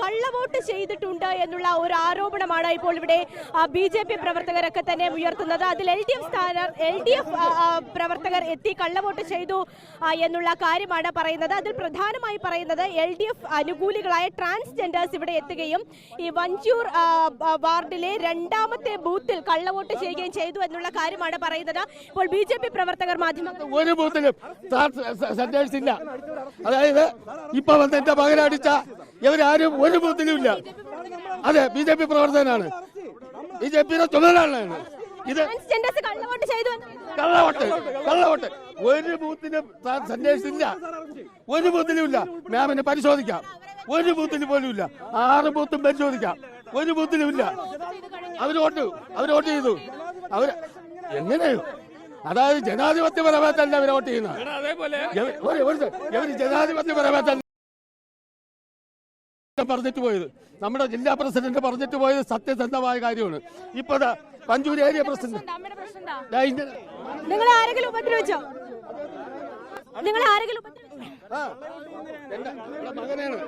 കള്ളവോട്ട് ചെയ്തിട്ടുണ്ട് എന്നുള്ള ഒരു ആരോപണമാണ് ഇപ്പോൾ ഇവിടെ ബി ജെ പി പ്രവർത്തകരൊക്കെ തന്നെ ഉയർത്തുന്നത്. അതിൽ എൽ ഡി എഫ് സ്ഥാന എൽ ഡി എഫ് പ്രവർത്തകർ എത്തി കള്ളവോട്ട് ചെയ്തു എന്നുള്ള കാര്യമാണ് പറയുന്നത്. അതിൽ പ്രധാനമായി പറയുന്നത് എൽ ഡി എഫ് അനുകൂലികളായ ട്രാൻസ്ജെൻഡേഴ്സ് ഇവിടെ എത്തുകയും ഈ വഞ്ചൂർ വാർഡിലെ രണ്ടാമത്തെ ബൂത്തിൽ കള്ളവോട്ട് ചെയ്യുകയും ചെയ്തു എന്നുള്ള കാര്യമാണ് പറയുന്നത്. ഇപ്പോൾ ബി ജെ പി പ്രവർത്തകർ മാധ്യമങ്ങൾ അതായത് ഇപ്പൊ വന്ന് എന്റെ മകനടിച്ച ഇവരാരും ഒരു ബൂത്തിലും ഇല്ല. അതെ ബി ജെ പി പ്രവർത്തകനാണ്. ബി ജെ പിയുടെ ചുമതലയാണ് ഇത് കള്ളവോട്ട് കള്ളവോട്ട് ഒരു ബൂത്തിലും സെന്റേഴ്സ് ഇല്ല ഒരു ബൂത്തിലും ഇല്ല. മാമിനെ പരിശോധിക്കാം. ഒരു ബൂത്തിന് പോലും ഇല്ല. ആറ് ബൂത്തും പരിശോധിക്കാം. ഒരു ബൂത്തിലും ഇല്ല. അവർ വോട്ട് അവർ വോട്ട് ചെയ്തു. അവർ എങ്ങനെയോ അതായത് ജനാധിപത്യപരമായിട്ടല്ല അവർ വോട്ട് ചെയ്യുന്നത്. ജനാധിപത്യപരമായി ഒരു- ഒരു സെ- പറഞ്ഞിട്ട് പോയത്. നമ്മുടെ ജില്ലാ പ്രസിഡന്റ് പറഞ്ഞിട്ട് പോയത് സത്യസന്ധമായ കാര്യമാണ്. ഇപ്പൊ പഞ്ചൂർ ഏരിയ പ്രസിഡന്റ്. നിങ്ങൾ ആരെങ്കിലും ഉപദ്രവിച്ചോ? നിങ്ങൾ ആരെങ്കിലും മകനാണ്.